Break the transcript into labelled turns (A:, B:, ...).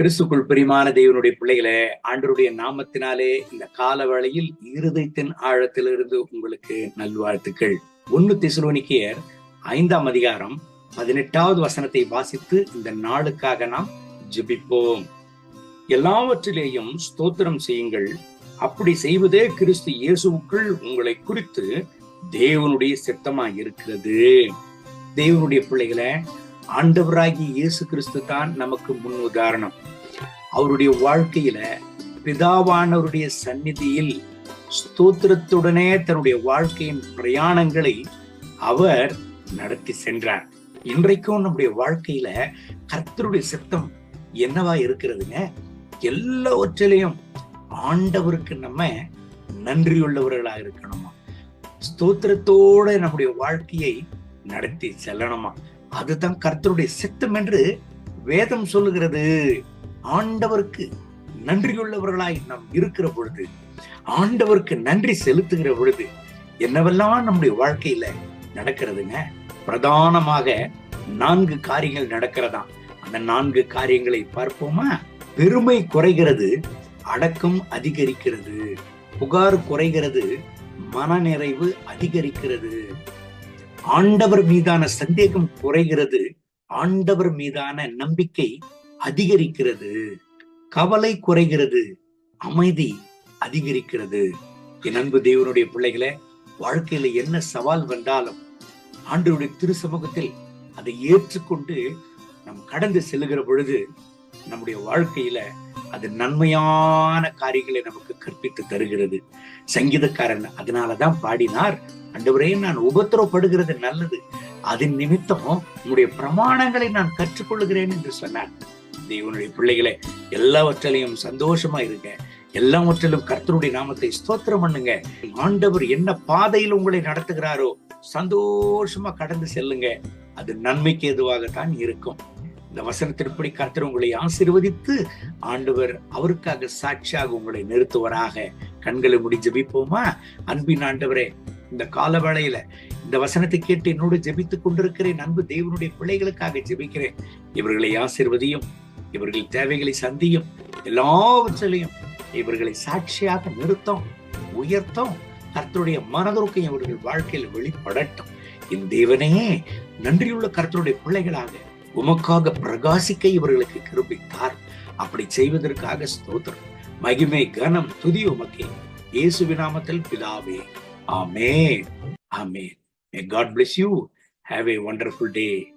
A: கிறிஸ்துக்குள் பிரிமான தேவனுடைய பிள்ளைகளே ஆண்டருடைய நாமத்தினாலே இந்த கால வேளையில் இருதயத்தின் ஆழத்திலிருந்து உங்களுக்கு நல்வாழ்த்துக்கள். ஒன்னு திசுலோனிக்கியர் ஐந்தாம் அதிகாரம் பதினெட்டாவது வசனத்தை வாசித்து இந்த நாளுக்காக நாம் ஜெபிப்போம். எல்லாவற்றிலேயும் ஸ்தோத்திரம் செய்யுங்கள். அப்படி செய்வதே கிறிஸ்து இயேசுக்குள் உங்களை குறித்து தேவனுடைய சித்தமாக இருக்கிறது தேவனுடைய பிள்ளைகளை ஆண்டவராகி இயேசு கிறிஸ்து தான் நமக்கு முன் உதாரணம். அவருடைய வாழ்க்கையில பிதாவானவருடைய சந்நிதியில் ஸ்தோத்திரத்துடனே தன்னுடைய வாழ்க்கையின் பிரயாணங்களை அவர் நடத்தி சென்றார். இன்றைக்கும் நம்முடைய வாழ்க்கையில கர்த்தருடைய சித்தம் என்னவா இருக்கிறதுங்க? எல்லாவற்றிலையும் ஆண்டவருக்கு நம்ம நன்றியுள்ளவர்களா இருக்கணுமா? ஸ்தோத்திரத்தோட நம்முடைய வாழ்க்கையை நடத்தி செல்லணுமா? அதுதான் கர்த்தருடைய சித்தம் என்று வேதம் சொல்லுகிறது. ஆண்டவருக்கு நன்றியுள்ளவர்களாய் நாம் இருக்கிற பொழுது ஆண்டவருக்கு நன்றி செலுத்துகிற பொழுது என்னவெல்லாம் நம்முடைய வாழ்க்கையில நடக்கிறதுங்க? பிரதானமாக நான்கு காரியங்கள் நடக்கிறதா? அந்த நான்கு காரியங்களை பார்ப்போமா? பெருமை குறைகிறது அடக்கம் அதிகரிக்கிறது. புகார் குறைகிறது மனநிறைவு அதிகரிக்கிறது. ஆண்டவர் மீதான சந்தேகம் குறைகிறது ஆண்டவர் மீதான நம்பிக்கை அதிகரிக்கிறது கவலை குறைகிறது அமைதி அதிகரிக்கிறது. என் அன்பு தேவனுடைய பிள்ளைகளை வாழ்க்கையில என்ன சவால் வந்தாலும் ஆண்டவருடைய திரு சமூகத்தில் அதை ஏற்றுக்கொண்டு நம் கடந்து செல்லுகிற பொழுது நம்முடைய வாழ்க்கையில அது நன்மையான காரியங்களை நமக்கு கற்பித்து தருகிறது. சங்கீதக்காரன் அதனாலதான் பாடினார். அண்டவரே நான் உபத்திரப்படுகிறது நல்லது. அதன் நிமித்தம் உங்களுடைய பிரமாணங்களை நான் கற்றுக்கொள்கிறேன் என்று சொன்னார். தேவனுடைய பிள்ளைகளை எல்லாவற்றிலையும் சந்தோஷமா இருங்க. எல்லாவற்றிலும் கர்த்தருடைய நாமத்தை ஸ்தோத்திரம் பண்ணுங்க. ஆண்டவர் என்ன பாதையில் உங்களை நடத்துகிறாரோ சந்தோஷமா கடந்து செல்லுங்க. அது நன்மைக்கு எதுவாகத்தான் இருக்கும். இந்த வசனத்தின்படி கர்த்தர் உங்களை ஆசிர்வதித்து ஆண்டவர் அவருக்காக சாட்சியாக உங்களை நிறுத்துவராக. கண்களை முடி ஜபிப்போமா? அன்பின் ஆண்டவரே இந்த கால வேளையில இந்த வசனத்தை கேட்டு என்னோடு ஜெபித்துக் கொண்டிருக்கிறேன். அன்பு தேவனுடைய பிள்ளைகளுக்காக ஜெபிக்கிறேன். இவர்களை ஆசிர்வதியும் இவர்கள் தேவைகளை சந்தியும் எல்லாவற்றிலையும் இவர்களை சாட்சியாக நிறுத்தம் உயர்த்தம் கர்த்தருடைய மனதுருக்கை இவர்கள் வாழ்க்கையில் வெளிப்படட்டும். என் தேவனே நன்றியுள்ள கர்த்தருடைய பிள்ளைகளாக உமக்காக பிரகாசிக்க இவர்களுக்கு கிருபித்தார். அப்படி செய்வதற்காக ஸ்தோத்திரம். மகிமை கனம் துதி உமக்கே. இயேசு விநாமத்தில் பிதாவே. ஆமே ஆமே may God bless you have a wonderful day